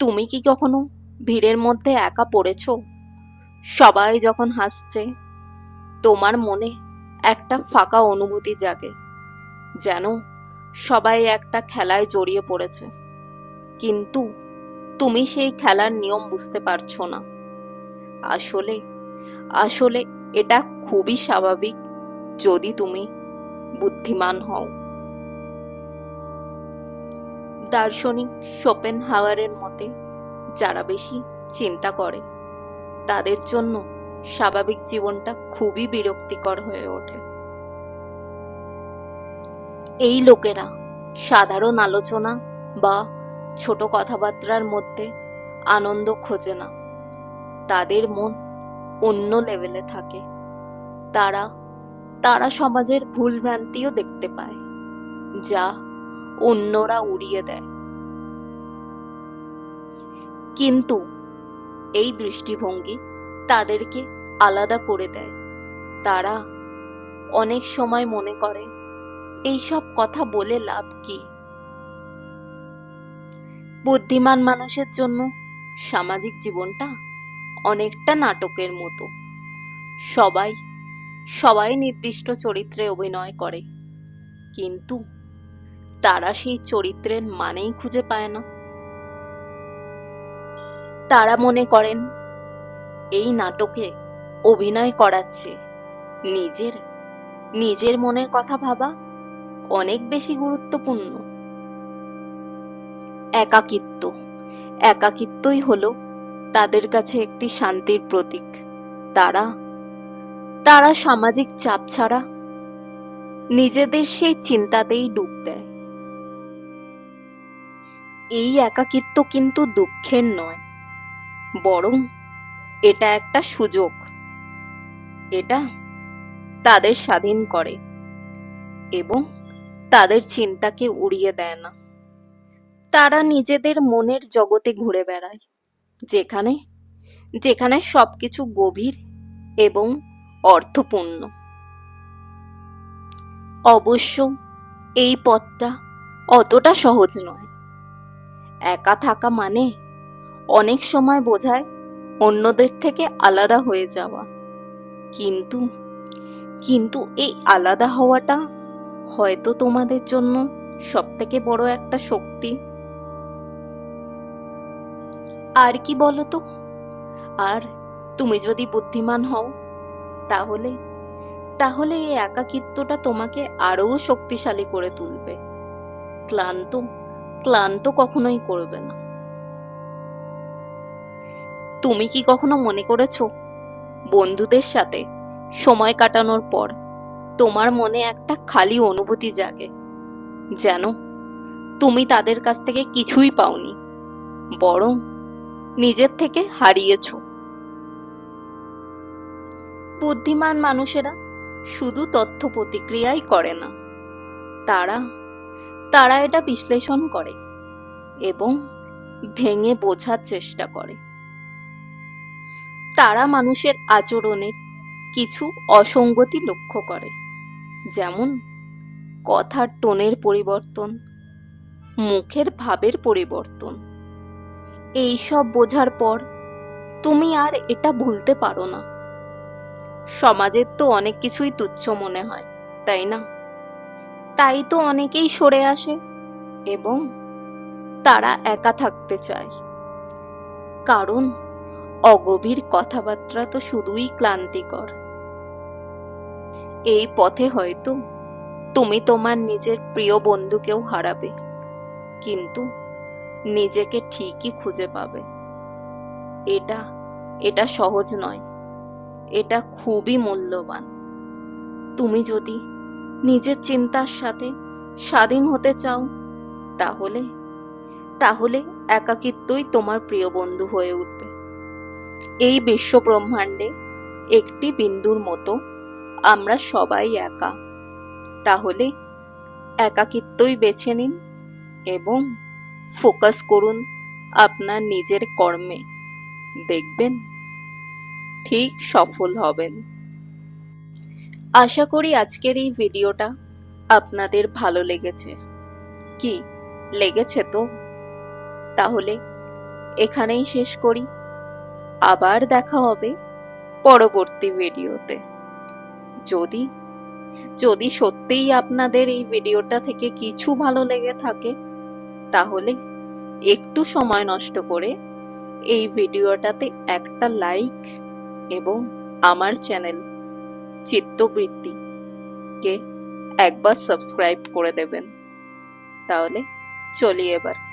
তুমি কি কখনো ভিড়ের মধ্যে একা পড়েছ? সবাই যখন হাসছে, তোমার মনে একটা ফাঁকা অনুভূতি জাগে, যেন সবাই একটা খেলায় জড়িয়ে পড়েছে। কিন্তু তুমি সেই খেলার নিয়ম বুঝতে পারছ না। আসলে আসলে এটা খুবই স্বাভাবিক যদি তুমি বুদ্ধিমান হও। দার্শনিক শোপেন হাওয়ারের মতে, যারা বেশি চিন্তা করে, তাদের জন্য স্বাভাবিক জীবনটা খুবই বিরক্তিকর হয়ে ওঠে। এই লোকেরা সাধারণ আলোচনা বা ছোট কথাবার্তার মধ্যে আনন্দ খোঁজে না। তাদের মন অন্য লেভেলে থাকে। তারা তারা সমাজের ভুল ভ্রান্তিও দেখতে পায়, যা অন্যরা উড়িয়ে দেয়। কিন্তু এই দৃষ্টিভঙ্গি তাদেরকে আলাদা করে দেয়। তারা অনেক সময় মনে করে, এইসব কথা বলে লাভ কি? বুদ্ধিমান মানুষের জন্য সামাজিক জীবনটা অনেকটা নাটকের মতো। সবাই সবাই নির্দিষ্ট চরিত্রে অভিনয় করে। কিন্তু তারা সেই চরিত্রের মানেই খুঁজে পায় না। তারা মনে করেন, এই নাটকে অভিনয় করাচ্ছে নিজের। নিজের মনের কথা ভাবা অনেক বেশি গুরুত্বপূর্ণ। একাকিত্ব। একাকিত্বই হলো তাদের কাছে একটি শান্তির প্রতীক। তারা তারা সামাজিক চাপ ছাড়া নিজেদের সেই চিন্তাতেই ডুব দেয়। এই একাকিত্ব কিন্তু দুঃখের নয়, বরং এটা একটা সুযোগ। এটা তাদের স্বাধীন করে এবং তাদের চিন্তাকে উড়িয়ে দেয় না। তারা নিজেদের মনের জগতে ঘুরে বেড়ায়, যেখানে যেখানে সবকিছু গভীর এবং অর্থপূর্ণ। অবশ্য এই পথটা অতটা সহজ নয়। একা থাকা মানে? অনেক সময় বোঝায় অন্যদের থেকে আলাদা হয়ে যাওয়া। কিন্তু কিন্তু এই আলাদা হওয়াটা হয়তো তোমাদের জন্য সব থেকে বড় একটা শক্তি। আর কি বলো তো আর তুমি যদি বুদ্ধিমান হও, তাহলে তাহলে এই একাকিত্বটা তোমাকে আরও শক্তিশালী করে তুলবে। ক্লান্ত ক্লান্ত কখনোই করবে না। তুমি কি কখনো মনে করেছ? বন্ধুদের সাথে সময় কাটানোর পর তোমার মনে একটা খালি অনুভূতি জাগে। যেন তুমি তাদের কাছ থেকে কিছুই পাওনি, বরং নিজের থেকে হারিয়েছ। বুদ্ধিমান মানুষেরা শুধু তথ্য প্রতিক্রিয়াই করে না, তারা তারা এটা বিশ্লেষণ করে এবং ভেঙে বোঝার চেষ্টা করে। তারা মানুষের আচরণের কিছু অসঙ্গতি লক্ষ্য করে, যেমন কথার টোনের পরিবর্তন, মুখের ভাবের পরিবর্তন। এই সব বোঝার পর তুমি আর এটা ভুলতে পারো না। সমাজের তো অনেক কিছুই তুচ্ছ মনে হয়, তাই না? তাই তো অনেকেই সরে আসে। এবং তারা একা থাকতে চায়। কারণ অগভীর কথাবার্তা তো শুধুই ক্লান্তিকর। এই পথে হয়তো তুমি তোমার নিজের প্রিয় বন্ধুকেও হারাবে, কিন্তু নিজেকে ঠিকই খুঁজে পাবে। এটা এটা সহজ নয়। এটা খুবই মূল্যবান। তুমি যদি নিজের চিন্তার সাথে স্বাধীন হতে চাও, তাহলে তাহলে একাকিত্বই তোমার প্রিয় বন্ধু হয়ে উঠবে। এই বিশ্ব ব্রহ্মাণ্ডে একটি বিন্দুর মতো আমরা সবাই একা। তাহলে একাকিত্বই বেছে নিন এবং ফোকাস করুন আপনার নিজের কর্মে। দেখবেন, ঠিক সফল হবেন। আশা করি আজকের এই ভিডিওটা আপনাদের ভালো লেগেছে। কি? লেগেছে তো? তাহলে এখানেই শেষ করি। আবার দেখা হবে পরবর্তী ভিডিওতে। যদি যদি সত্যিই আপনাদের এই ভিডিওটা থেকে কিছু ভালো লেগে থাকে, তাহলে একটু সময় নষ্ট করে এই ভিডিওটাতে একটা লাইক এবং আমার চ্যানেল চিত্তবৃত্তি। কে একবার সাবস্ক্রাইব করে দেবেন। তাহলে চলি এবার।